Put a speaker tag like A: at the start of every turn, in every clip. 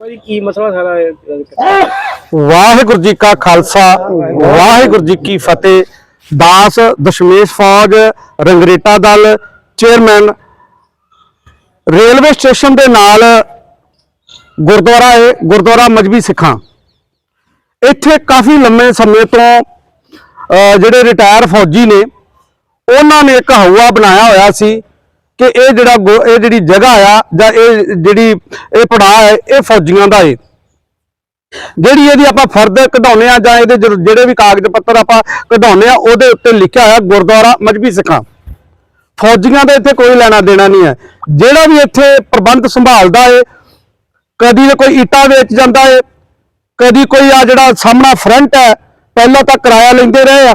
A: ਭਾਜੀ, ਕੀ ਮਸਲਾ ਸਾਰਾ
B: ਵਾਹਿਗੁਰੂ ਜੀ ਕਾ ਖਾਲਸਾ, ਵਾਹਿਗੁਰੂ ਜੀ ਕੀ ਫਤਿਹ। ਦਾਸ Dashmesh Fauj, Rangreta Dal, chairman. Railway station ਦੇ ਨਾਲ ਗੁਰਦੁਆਰਾ ਹੈ ਗੁਰਦੁਆਰਾ ਮਜਬੀ ਸਿੱਖਾਂ। ਇੱਥੇ ਕਾਫੀ ਲੰਮੇ ਸਮੇਂ ਤੋਂ ਜਿਹੜੇ ਰਿਟਾਇਰ ਫੌਜੀ ਨੇ, ਉਹਨਾਂ ਨੇ ਇੱਕ ਹਵਾ ਬਣਾਇਆ ਹੋਇਆ ਸੀ। ਕਿ ਇਹ ਜਿਹੜਾ ਗੁ- ਇਹ ਜਿਹੜੀ ਜਗ੍ਹਾ ਆ ਜਾਂ ਇਹ ਜਿਹੜੀ ਇਹ ਪੜਾਅ ਹੈ, ਇਹ ਫੌਜੀਆਂ ਦਾ ਹੈ ਜਿਹੜੀ ਇਹਦੀ ਆਪਾਂ ਫਰਦ ਕਢਾਉਨੇ ਆ ਜਾਂ ਇਹਦੇ ਜਿਹੜੇ- ਵੀ ਕਾਗਜ਼ ਪੱਤਰ ਆਪਾਂ ਕਢਾਉਨੇ ਆ ਉਹਦੇ ਉੱਤੇ ਲਿਖਿਆ ਹੋਇਆ ਗੁਰਦੁਆਰਾ ਮਜਬੀ ਸਿੱਖਾਂ। ਫੌਜੀਆਂ ਦਾ ਇੱਥੇ ਕੋਈ ਲੈਣਾ ਦੇਣਾ ਨਹੀਂ ਹੈ। ਜਿਹੜਾ ਵੀ ਇੱਥੇ ਪ੍ਰਬੰਧ ਸੰਭਾਲਦਾ ਏ, ਕਦੀ ਤਾਂ ਕੋਈ ਈਟਾ ਵੇਚ ਜਾਂਦਾ ਏ, ਕਦੀ ਕੋਈ ਆ ਜਿਹੜਾ ਸਾਹਮਣਾ ਫਰੰਟ ਹੈ, ਪਹਿਲਾਂ ਤਾਂ ਕਿਰਾਇਆ ਲੈਂਦੇ ਰਹੇ ਆ।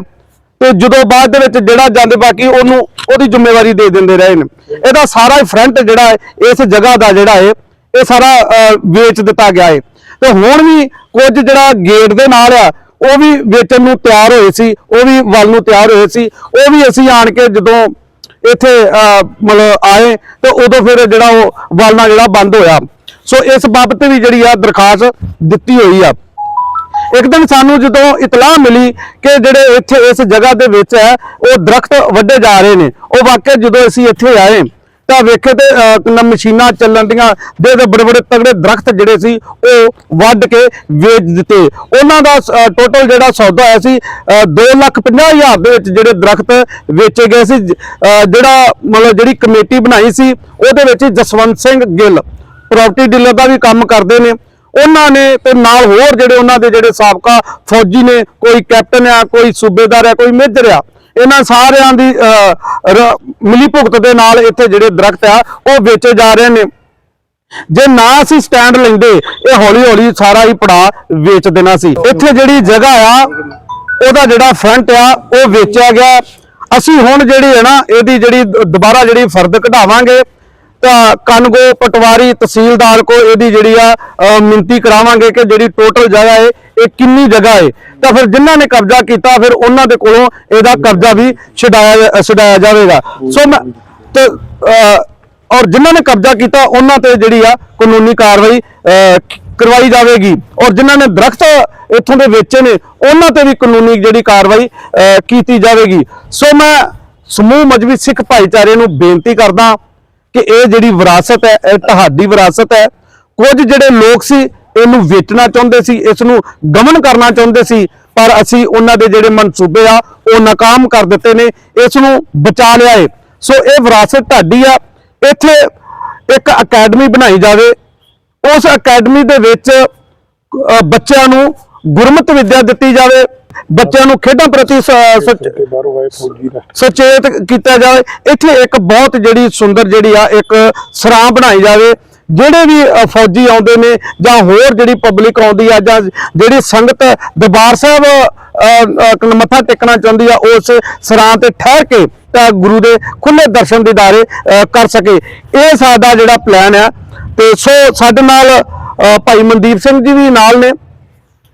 B: ਤੇ ਜਦੋਂ ਬਾਅਦ ਦੇ ਵਿੱਚ ਜਿਹੜਾ ਜਾਂਦੇ ਬਾਕੀ ਉਹਨੂੰ ਉਹਦੀ ਜ਼ਿੰਮੇਵਾਰੀ ਦੇ ਦਿੰਦੇ ਰਹੇ ਨੇ। ਇਹਦਾ ਸਾਰਾ ਫਰੰਟ ਜਿਹੜਾ ਹੈ, ਇਸ ਜਗ੍ਹਾ ਦਾ ਜਿਹੜਾ ਹੈ, ਇਹ ਸਾਰਾ ਵੇਚ ਦਿੱਤਾ ਗਿਆ ਹੈ। ਤੇ ਹੁਣ ਵੀ ਕੁਝ ਜਿਹੜਾ ਗੇਟ ਦੇ ਨਾਲ ਆ, ਉਹ ਵੀ ਵੇਚਣ ਨੂੰ ਤਿਆਰ ਹੋਏ ਸੀ, ਉਹ ਵੀ ਵੱਲ ਨੂੰ ਤਿਆਰ ਹੋਏ ਸੀ, ਉਹ ਵੀ ਅਸੀਂ ਆਣ ਕੇ ਜਦੋਂ ਇੱਥੇ ਮਤਲਬ ਆਏ, ਤੇ ਉਦੋਂ ਫਿਰ ਜਿਹੜਾ ਉਹ ਵਾਲਣਾ ਜਿਹੜਾ ਬੰਦ ਹੋਇਆ। ਸੋ ਇਸ ਬਾਬਤ ਵੀ ਜਿਹੜੀ ਆ ਦਰਖਾਸਤ ਦਿੱਤੀ ਹੋਈ ਆ। ਇੱਕ ਦਿਨ ਸਾਨੂੰ ਜਦੋਂ ਇਤਲਾਹ ਮਿਲੀ ਕਿ ਜਿਹੜੇ ਇੱਥੇ ਇਸ ਜਗ੍ਹਾ ਦੇ ਵਿੱਚ ਹੈ, ਉਹ ਦਰਖਤ ਵੱਢੇ ਜਾ ਰਹੇ ਨੇ। ਉਹ ਵਾਕਿਆ ਜਦੋਂ ਅਸੀਂ ਇੱਥੇ ਆਏ, ਤਾਂ ਵੇਖੇ ਤੇ ਮਸ਼ੀਨਾਂ ਚੱਲਣ ਦੀਆਂ, ਦੇ ਦੇ ਬੜੇ ਬੜੇ ਤਗੜੇ ਦਰਖਤ ਜਿਹੜੇ ਸੀ, ਉਹ ਵੱਢ ਕੇ ਵੇਚ ਦਿੱਤੇ। ਉਹਨਾਂ ਦਾ ਟੋਟਲ ਜਿਹੜਾ ਸੌਦਾ ਹੋਇਆ ਸੀ 250000 ਦੇ ਵਿੱਚ ਜਿਹੜੇ ਦਰਖਤ ਵੇਚੇ ਗਏ ਸੀ ਜਿਹੜਾ ਮਤਲਬ ਜਿਹੜੀ ਕਮੇਟੀ ਬਣਾਈ ਸੀ, ਉਹਦੇ ਵਿੱਚ ਜਸਵੰਤ ਸਿੰਘ ਗਿੱਲ ਪ੍ਰਾਪਰਟੀ ਡੀਲਰ ਦਾ ਵੀ ਕੰਮ ਕਰਦੇ ਨੇ। ਉਹਨਾਂ ਨੇ ਤੇ ਨਾਲ ਹੋਰ ਜਿਹੜੇ ਉਹਨਾਂ ਦੇ ਜਿਹੜੇ ਸਾਬਕਾ ਫੌਜੀ ਨੇ, ਕੋਈ ਕੈਪਟਨ ਆ, ਕੋਈ ਸੂਬੇਦਾਰ ਆ, ਕੋਈ ਮੇਜਰ ਆ, ਇਹਨਾਂ ਸਾਰਿਆਂ ਦੀ ਰ- ਮਿਲੀ ਭੁਗਤ ਦੇ ਨਾਲ ਇੱਥੇ ਜਿਹੜੇ ਦਰਖਤ ਆ, ਉਹ ਵੇਚੇ ਜਾ ਰਹੇ ਨੇ। ਜੇ ਨਾ ਅਸੀਂ ਸਟੈਂਡ ਲੈਂਦੇ, ਇਹ ਹੌਲੀ ਹੌਲੀ ਸਾਰਾ ਹੀ ਪੜਾ ਵੇਚ ਦੇਣਾ ਸੀ। ਇੱਥੇ ਜਿਹੜੀ ਜਗ੍ਹਾ ਆ, ਉਹਦਾ ਜਿਹੜਾ ਫਰੰਟ ਆ, ਉਹ ਵੇਚਿਆ ਗਿਆ। ਅਸੀਂ ਹੁਣ ਜਿਹੜੀ ਹੈ ਨਾ, ਇਹਦੀ ਜਿਹੜੀ ਦੁਬਾਰਾ ਜਿਹੜੀ ਫਰਦ ਕਢਾਵਾਂਗੇ ਕਨਗੋ ਪਟਵਾਰੀ ਤਹਿਸੀਲਦਾਰ ਕੋ ਇਹਦੀ ਜਿਹੜੀ ਆ ਅਹ, ਕਰਾਵਾਂਗੇ ਕਿ ਜਿਹੜੀ ਟੋਟਲ ਜਗ੍ਹਾ ਹੈ ਇਹ ਕਿੰਨੀ ਜਗ੍ਹਾ ਹੈ। ਤਾਂ ਫਿਰ ਜਿਨ੍ਹਾਂ ਨੇ ਕਬਜ਼ਾ ਕੀਤਾ ਫਿਰ ਉਹਨਾਂ ਦੇ ਕੋਲੋਂ ਇਹਦਾ ਕਬਜ਼ਾ ਵੀ ਛਡਾਇਆ ਛਡਾਇਆ ਜਾਵੇਗਾ। ਸੋ ਮੈਂ ਤੇ ਔਰ ਜਿਨ੍ਹਾਂ ਨੇ ਕਬਜ਼ਾ ਕੀਤਾ ਉਹਨਾਂ ਤੇ ਜਿਹੜੀ ਆ ਕਾਨੂੰਨੀ ਕਾਰਵਾਈ ਕਰਵਾਈ ਜਾਵੇਗੀ। ਔਰ ਜਿਨ੍ਹਾਂ ਨੇ ਦਰਖਤ ਇੱਥੋਂ ਦੇ ਵੇਚੇ ਨੇ ਉਹਨਾਂ ਤੇ ਵੀ ਕਾਨੂੰਨੀ ਜਿਹੜੀ ਕਾਰਵਾਈ ਕੀਤੀ ਜਾਵੇਗੀ। ਸੋ ਮੈਂ ਸਮੂਹ ਮਜਬੀ ਸਿੱਖ ਭਾਈਚਾਰੇ ਨੂੰ ਬੇਨਤੀ ਕਰਦਾ ਕਿ ਇਹ ਜਿਹੜੀ ਵਿਰਾਸਤ ਹੈ, ਇਹ ਤੁਹਾਡੀ ਵਿਰਾਸਤ ਹੈ, ਕੁਝ ਜਿਹੜੇ ਲੋਕ ਸੀ, ਇਹਨੂੰ ਵੇਚਣਾ ਚਾਹੁੰਦੇ ਸੀ ਇਸ ਨੂੰ ਗਮਨ ਕਰਨਾ ਚਾਹੁੰਦੇ ਸੀ, ਪਰ ਅਸੀਂ ਉਹਨਾਂ ਦੇ ਜਿਹੜੇ ਮਨਸੂਬੇ ਆ, ਉਹ ਨਾਕਾਮ ਕਰ ਦਿੱਤੇ ਨੇ ਇਸ ਨੂੰ ਬਚਾ ਲਿਆ ਏ। ਸੋ ਇਹ ਵਿਰਾਸਤ ਤੁਹਾਡੀ ਆ, ਇੱਥੇ ਇੱਕ ਅਕੈਡਮੀ ਬਣਾਈ ਜਾਵੇ। ਉਸ ਅਕੈਡਮੀ ਦੇ ਵਿੱਚ ਬੱਚਿਆਂ ਨੂੰ ਗੁਰਮਤ ਵਿੱਦਿਆ ਦਿੱਤੀ ਜਾਵੇ। ਬੱਚਿਆਂ ਨੂੰ ਖੇਡਾਂ ਪ੍ਰਤੀ ਸੁਚੇਤ ਕੀਤਾ ਜਾਵੇ। ਇੱਥੇ ਇੱਕ ਬਹੁਤ ਜਿਹੜੀ ਸੁੰਦਰ ਜਿਹੜੀ ਆ ਇੱਕ ਸਰਾਂ ਬਣਾਈ ਜਾਵੇ। ਜਿਹੜੇ ਵੀ ਫੌਜੀ ਆਉਂਦੇ ਨੇ ਜਾਂ ਹੋਰ ਜਿਹੜੀ ਪਬਲਿਕ ਆਉਂਦੀ ਆ ਜਾਂ ਜਿਹੜੀ ਸੰਗਤ ਦਰਬਾਰ ਸਾਹਿਬ ਮੱਥਾ ਟੇਕਣਾ ਚਾਹੁੰਦੀ ਆ ਉਸ ਸਰਾਂ ਤੇ ਠਹਿਰ ਕੇ ਤਾਂ ਗੁਰੂ ਦੇ ਖੁੱਲੇ ਦਰਸ਼ਨ ਦੀਦਾਰੇ ਅ, ਕਰ ਸਕੇ। ਇਹ ਸਾਡਾ ਜਿਹੜਾ ਪਲਾਨ ਆ। ਤੇ ਸੋ ਸਾਡੇ ਨਾਲ ਭਾਈ ਮਨਦੀਪ ਸਿੰਘ ਜੀ ਵੀ ਨਾਲ ਨੇ।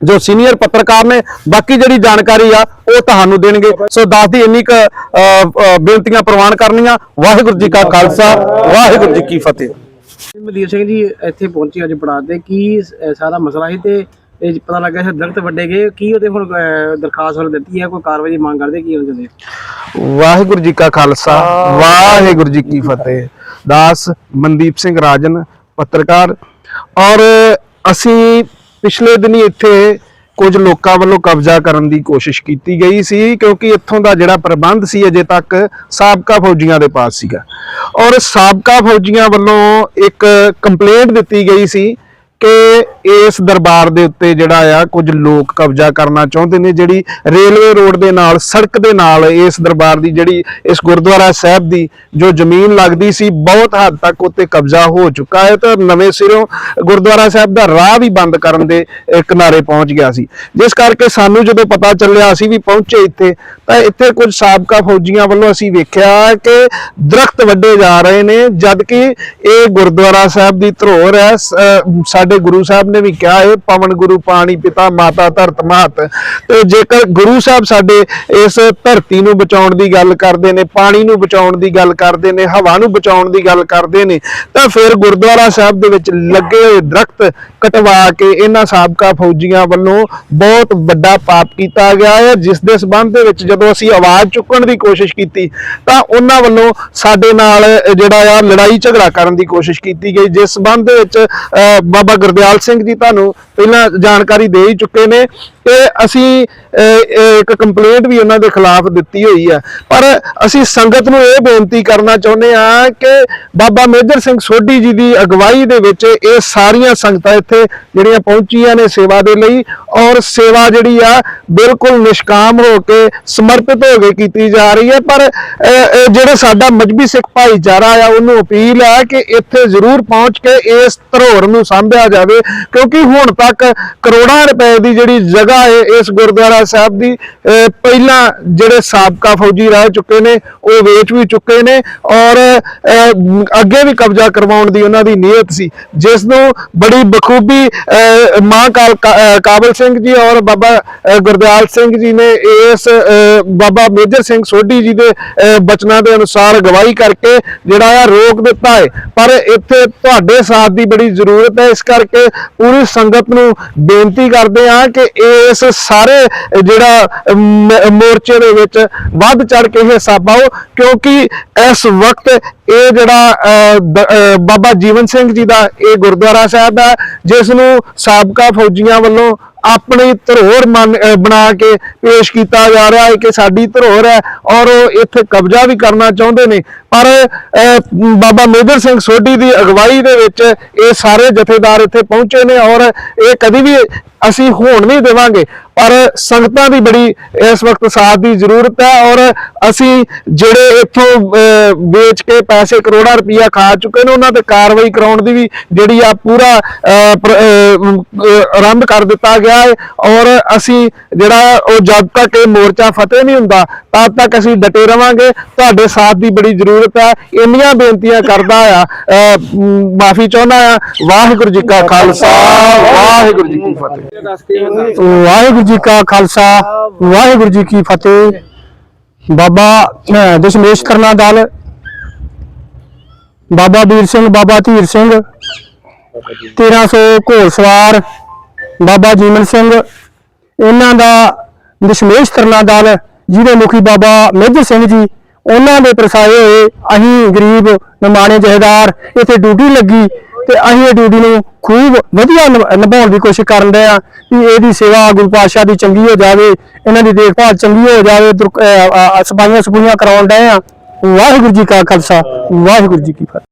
B: ਜੋ ਸੀਨੀਅਰ ਪੱਤਰਕਾਰ ਨੇ ਬਾਕੀ ਜਿਹੜੀ ਜਾਣਕਾਰੀ ਆ ਉਹ ਤੁਹਾਨੂੰ ਦੇਣਗੇ। ਸੋ ਦੱਸ ਦੀ ਇੰਨੀ ਕੁ ਬੇਨਤੀਆਂ ਪ੍ਰਵਾਨ ਕਰਨੀਆਂ। ਵਾਹਿਗੁਰੂ ਜੀ ਕਾ ਖਾਲਸਾ ਵਾਹਿਗੁਰੂ ਜੀ ਕੀ ਫਤਿਹ।
A: ਮਨਦੀਪ ਸਿੰਘ ਜੀ ਇੱਥੇ ਪਹੁੰਚੇ ਅੱਜ ਪੜਾ ਤੇ ਕੀ ਸਾਰਾ ਮਸਲਾ ਸੀ ਤੇ ਇਹ ਪਤਾ ਲੱਗਾ ਸੀ ਦਰਖਤ ਵੱਡੇ ਗਏ ਕੀ ਉਹਦੇ ਹੁਣ ਦਰਖਾਸਤ ਵੱਲ ਦਿੱਤੀ ਹੈ ਕੋਈ ਕਾਰਵਾਈ ਦੀ ਮੰਗ ਕਰਦੇ ਕੀ ਹੁੰਦੇ ਨੇ
B: ਵਾਹਿਗੁਰੂ ਜੀ ਕਾ ਖਾਲਸਾ ਵਾਹਿਗੁਰੂ ਜੀ ਕੀ ਫਤਿਹ। ਦਾਸ ਮਨਦੀਪ ਸਿੰਘ ਰਾਜਨ ਪੱਤਰਕਾਰ। ਔਰ ਅਸੀਂ ਪਿਛਲੇ ਦਿਨੀ ਇੱਥੇ ਕੁਝ ਲੋਕਾਂ ਵੱਲੋਂ ਕਬਜ਼ਾ ਕਰਨ ਦੀ ਕੋਸ਼ਿਸ਼ ਕੀਤੀ ਗਈ ਸੀ, ਕਿਉਂਕਿ ਇੱਥੋਂ ਦਾ ਜਿਹੜਾ ਪ੍ਰਬੰਧ ਸੀ ਅਜੇ ਤੱਕ ਸਾਬਕਾ ਫੌਜੀਆਂ ਦੇ ਪਾਸ ਸੀਗਾ। ਔਰ ਸਾਬਕਾ ਫੌਜੀਆਂ ਵੱਲੋਂ ਇੱਕ ਕੰਪਲੇਂਟ ਦਿੱਤੀ ਗਈ ਸੀ ਕਿ ਇਸ ਦਰਬਾਰ ਦੇ ਉੱਤੇ ਜਿਹੜਾ ਆ ਕੁਝ ਲੋਕ ਕਬਜ਼ਾ ਕਰਨਾ ਚਾਹੁੰਦੇ ਨੇ, ਜਿਹੜੀ ਰੇਲਵੇ ਰੋਡ ਦੇ ਨਾਲ, ਸੜਕ ਦੇ ਨਾਲ ਇਸ ਦਰਬਾਰ ਦੀ ਜਿਹੜੀ, ਇਸ ਗੁਰਦੁਆਰਾ ਸਾਹਿਬ ਦੀ ਜੋ ਜ਼ਮੀਨ ਲੱਗਦੀ ਸੀ, ਬਹੁਤ ਹੱਦ ਤੱਕ ਉੱਤੇ ਕਬਜ਼ਾ ਹੋ ਚੁੱਕਾ ਹੈ ਤਾਂ ਨਵੇਂ ਸਿਰੋਂ ਗੁਰਦੁਆਰਾ ਸਾਹਿਬ ਦਾ ਰਾਹ ਵੀ ਬੰਦ ਕਰਨ ਦੇ ਕਿਨਾਰੇ ਪਹੁੰਚ ਗਿਆ ਸੀ। ਜਿਸ ਕਰਕੇ ਸਾਨੂੰ ਜਦੋਂ ਪਤਾ ਚੱਲਿਆ ਅਸੀਂ ਵੀ ਪਹੁੰਚੇ ਇੱਥੇ, ਤਾਂ ਇੱਥੇ ਕੁਝ ਸਾਬਕਾ ਫੌਜੀਆਂ ਵੱਲੋਂ ਅਸੀਂ ਵੇਖਿਆ ਕਿ ਦਰਖਤ ਵੱਡੇ ਜਾ ਰਹੇ ਨੇ ਜਦ ਕਿ ਇਹ ਗੁਰਦੁਆਰਾ ਸਾਹਿਬ ਦੀ ਧਰੋਹਰ ਹੈ ਸਾਡੇ
C: ਸਾਡੇ ਗੁਰੂ ਸਾਹਿਬ ਨੇ ਵੀ ਕਿਹਾ ਹੈ ਪਵਨ ਗੁਰੂ ਪਾਣੀ ਪਿਤਾ ਮਾਤਾ ਧਰਤ ਮਾਤ। ਤੇ ਜੇਕਰ ਗੁਰੂ ਸਾਹਿਬ ਸਾਡੇ ਇਸ ਧਰਤੀ ਨੂੰ ਬਚਾਉਣ ਦੀ ਗੱਲ ਕਰਦੇ ਨੇ ਪਾਣੀ ਨੂੰ ਬਚਾਉਣ ਦੀ ਗੱਲ ਕਰਦੇ ਨੇ ਹਵਾ ਨੂੰ ਬਚਾਉਣ ਦੀ ਗੱਲ ਕਰਦੇ ਨੇ ਤਾਂ ਫਿਰ ਗੁਰਦੁਆਰਾ ਸਾਹਿਬ ਦੇ ਵਿੱਚ ਲੱਗੇ ਹੋਏ ਦਰਖਤ ਕਟਵਾ ਕੇ ਇਹਨਾਂ ਸਾਬਕਾ ਫੌਜੀਆਂ ਵੱਲੋਂ ਬਹੁਤ ਵੱਡਾ ਪਾਪ ਕੀਤਾ ਗਿਆ ਹੈ। ਜਿਸ ਦੇ ਸਬੰਧ ਦੇ ਵਿੱਚ ਜਦੋਂ ਅਸੀਂ ਆਵਾਜ਼ ਚੁੱਕਣ ਦੀ ਕੋਸ਼ਿਸ਼ ਕੀਤੀ ਤਾਂ ਉਹਨਾਂ ਵੱਲੋਂ ਸਾਡੇ ਨਾਲ ਜਿਹੜਾ ਆ ਲੜਾਈ ਝਗੜਾ ਕਰਨ ਦੀ ਕੋਸ਼ਿਸ਼ ਕੀਤੀ ਗਈ। ਜਿਸ ਸਬੰਧ ਦੇ ਵਿੱਚ ਅਹ, ਬਾਬਾ ਗੁਰਦਿਆਲ ਸਿੰਘ ਜੀ ਤੁਹਾਨੂੰ ਪਹਿਲਾਂ ਜਾਣਕਾਰੀ ਦੇ ਹੀ ਚੁੱਕੇ ਨੇ। ਕਿ ਅਸੀਂ ਇੱਕ ਕੰਪਲੇਂਟ ਵੀ ਉਹਨਾਂ ਦੇ ਖਿਲਾਫ ਦਿੱਤੀ ਹੋਈ ਹੈ ਪਰ ਅਸੀਂ ਸੰਗਤ ਨੂੰ ਇਹ ਬੇਨਤੀ ਕਰਨਾ ਚਾਹੁੰਦੇ ਹਾਂ ਕਿ ਬਾਬਾ ਮੇਜਰ ਸਿੰਘ ਸੋਢੀ ਜੀ ਦੀ ਅਗਵਾਈ ਦੇ ਵਿੱਚ ਇਹ ਸਾਰੀਆਂ ਸੰਗਤਾਂ ਇੱਥੇ ਜਿਹੜੀਆਂ ਪਹੁੰਚੀਆਂ ਨੇ ਸੇਵਾ ਦੇ ਲਈ ਔਰ ਸੇਵਾ ਜਿਹੜੀ ਆ ਬਿਲਕੁਲ ਨਿਸ਼ਕਾਮ ਹੋ ਕੇ ਸਮਰਪਿਤ ਹੋ ਕੇ ਕੀਤੀ ਜਾ ਰਹੀ ਹੈ। ਪਰ ਜਿਹੜਾ ਸਾਡਾ ਮਜਬੀ ਸਿੱਖ ਭਾਈਚਾਰਾ ਆ, ਉਹਨੂੰ ਅਪੀਲ ਹੈ ਕਿ ਇੱਥੇ ਜ਼ਰੂਰ ਪਹੁੰਚ ਕੇ ਇਸ ਧਰੋਹਰ ਨੂੰ ਸਾਂਭਿਆ ਜਾਵੇ। ਕਿਉਂਕਿ ਹੁਣ ਤੱਕ ਕਰੋੜਾਂ ਰੁਪਏ ਦੀ ਜਿਹੜੀ ਜਗ੍ਹਾ ਹੈ ਇਸ ਗੁਰਦੁਆਰਾ ਸਾਹਿਬ ਦੀ ਪਹਿਲਾਂ ਜਿਹੜੇ ਸਾਬਕਾ ਫੌਜੀ ਰਹਿ ਚੁੱਕੇ ਨੇ, ਉਹ ਵੇਚ ਵੀ ਚੁੱਕੇ ਨੇ ਔਰ ਅੱਗੇ ਵੀ ਕਬਜ਼ਾ ਕਰਵਾਉਣ ਦੀ ਉਹਨਾਂ ਦੀ ਨੀਅਤ ਸੀ। ਜਿਸ ਨੂੰ ਬੜੀ ਬਖੂਬੀ ਮਾਂ ਕਾਬਲ ਸਿੰਘ ਜੀ ਔਰ ਬਾਬਾ ਗੁਰਦਿਆਲ ਸਿੰਘ ਜੀ ਨੇ ਇਸ ਬਾਬਾ ਮੇਜਰ ਸਿੰਘ ਸੋਢੀ ਜੀ ਦੇ ਬਚਨਾਂ ਦੇ ਅਨੁਸਾਰ ਗਵਾਹੀ ਕਰਕੇ ਜਿਹੜਾ ਆ ਰੋਕ ਦਿੱਤਾ ਹੈ। ਪਰ ਇੱਥੇ ਤੁਹਾਡੇ ਸਾਥ ਦੀ ਬੜੀ ਜ਼ਰੂਰਤ ਹੈ। ਇਸ ਕਰਕੇ ਪੂਰੀ ਸੰਗਤ ਨੂੰ ਬੇਨਤੀ ਕਰਦੇ ਹਾਂ ਕਿ ਇਹ ਇਸ ਸਾਰੇ ਜਿਹੜਾ ਮ- ਮੋਰਚੇ ਦੇ ਵਿੱਚ ਵੱਧ ਚੜ ਕੇ ਹਿੱਸਾ ਪਾਓ, ਕਿਉਂਕਿ ਇਸ ਵਕਤ ਇਹ ਜਿਹੜਾ ਬਾਬਾ ਜੀਵਨ ਸਿੰਘ ਜੀ ਦਾ ਇਹ ਗੁਰਦੁਆਰਾ ਸਾਹਿਬ ਹੈ, ਜਿਸ ਨੂੰ ਸਾਬਕਾ ਫੌਜੀਆਂ ਵੱਲੋਂ ਆਪਣੀ ਧਰੋਹਰ ਮੰਨ- ਬਣਾ ਕੇ ਪੇਸ਼ ਕੀਤਾ ਜਾ ਰਿਹਾ ਹੈ ਕਿ ਸਾਡੀ ਧਰੋਹਰ ਹੈ ਔਰ ਉਹ ਇੱਥੇ ਕਬਜ਼ਾ ਵੀ ਕਰਨਾ ਚਾਹੁੰਦੇ ਨੇ। ਪਰ ਬਾਬਾ ਮੇਜਰ ਸਿੰਘ ਸੋਢੀ ਦੀ ਅਗਵਾਈ ਦੇ ਵਿੱਚ ਇਹ ਸਾਰੇ ਜਥੇਦਾਰ ਇੱਥੇ ਪਹੁੰਚੇ ਨੇ ਔਰ ਇਹ ਕਦੀ ਵੀ ਅਸੀਂ ਹੋਣ ਨਹੀਂ ਦੇਵਾਂਗੇ। ਪਰ ਸੰਗਤਾਂ ਦੀ ਬੜੀ ਇਸ ਵਕਤ ਸਾਥ ਦੀ ਜ਼ਰੂਰਤ ਹੈ ਔਰ ਅਸੀਂ ਜਿਹੜੇ ਇੱਥੋਂ ਵੇਚ ਕੇ ਪੈਸੇ ਕਰੋੜਾਂ ਰੁਪਈਆ ਖਾ ਚੁੱਕੇ ਨੇ ਉਹਨਾਂ ਤੇ ਕਾਰਵਾਈ ਕਰਾਉਣ ਦੀ ਵੀ ਜਿਹੜੀ ਆ ਪੂਰਾ ਆਰੰਭ ਕਰ ਦਿੱਤਾ ਗਿਆ ਹੈ ਔਰ ਅਸੀਂ ਜਿਹੜਾ ਉਹ ਜਦ ਤੱਕ ਇਹ ਮੋਰਚਾ ਫਤਿਹ ਨਹੀਂ ਹੁੰਦਾ ਤਦ ਤੱਕ ਅਸੀਂ ਡਟੇ ਰਵਾਂਗੇ। ਤੁਹਾਡੇ ਸਾਥ ਦੀ ਬੜੀ ਜ਼ਰੂਰਤ ਹੈ। ਇੰਨੀਆਂ ਬੇਨਤੀਆਂ ਕਰਦਾ ਆ ਮਾਫੀ ਚਾਹੁੰਦਾ ਆ। ਵਾਹਿਗੁਰੂ ਜੀ ਕਾ ਖਾਲਸਾ ਵਾਹਿਗੁਰੂ ਜੀ ਕੀ ਫਤਿਹ।
B: ਵਾਹਿਗੁਰੂ ਜੀ ਕਾ ਖਾਲਸਾ ਵਾਹਿਗੁਰੂ ਜੀ ਕੀ ਫਤਿਹ। ਬਾਬਾ ਅਹ, ਦਸ਼ਮੇਸ਼ ਕਰਨਾ ਦਲ ਬਾਬਾ ਵੀਰ ਸਿੰਘ ਬਾਬਾ ਧੀਰ ਸਿੰਘ 1300 ਘੋੜਸਵਾਰ ਬਾਬਾ ਜੀਵਨ ਸਿੰਘ ਇਹਨਾਂ ਦਾ ਦਸ਼ਮੇਸ਼ ਕਰਨਾ ਦਲ ਜਿਹਦੇ ਮੁਖੀ ਬਾਬਾ ਮੇਜਰ ਸਿੰਘ ਜੀ ਉਹਨਾਂ ਦੇ ਪ੍ਰਸਾਏ ਹੋਏ ਅਸੀਂ ਗਰੀਬ ਨਿਮਾਣੇ ਜਹੇਦਾਰ ਇੱਥੇ ਡਿਊਟੀ ਲੱਗੀ ਤੇ ਅਸੀਂ ਇਹ ਡਿਊਟੀ ਨੂੰ ਖੂਬ ਵਧੀਆ ਨਿਭ- ਨਿਭਾਉਣ ਦੀ ਕੋਸ਼ਿਸ਼ ਕਰਨ ਦੇ ਆ। ਕਿ ਇਹਦੀ ਸੇਵਾ ਗੁਰੂ ਪਾਤਸ਼ਾਹ ਦੀ ਚੰਗੀ ਹੋ ਜਾਵੇ ਇਹਨਾਂ ਦੀ ਦੇਖਭਾਲ ਚੰਗੀ ਹੋ ਜਾਵੇ ਦੁਰ- ਅਹ, ਅਹ, ਸਫਾਈਆਂ ਸਫੂਈਆਂ ਕਰਾਉਣ ਡਏ ਆ। ਵਾਹਿਗੁਰੂ ਜੀ ਕਾ ਖਾਲਸਾ ਵਾਹਿਗੁਰੂ ਜੀ ਕੀ ਫਤਿਹ।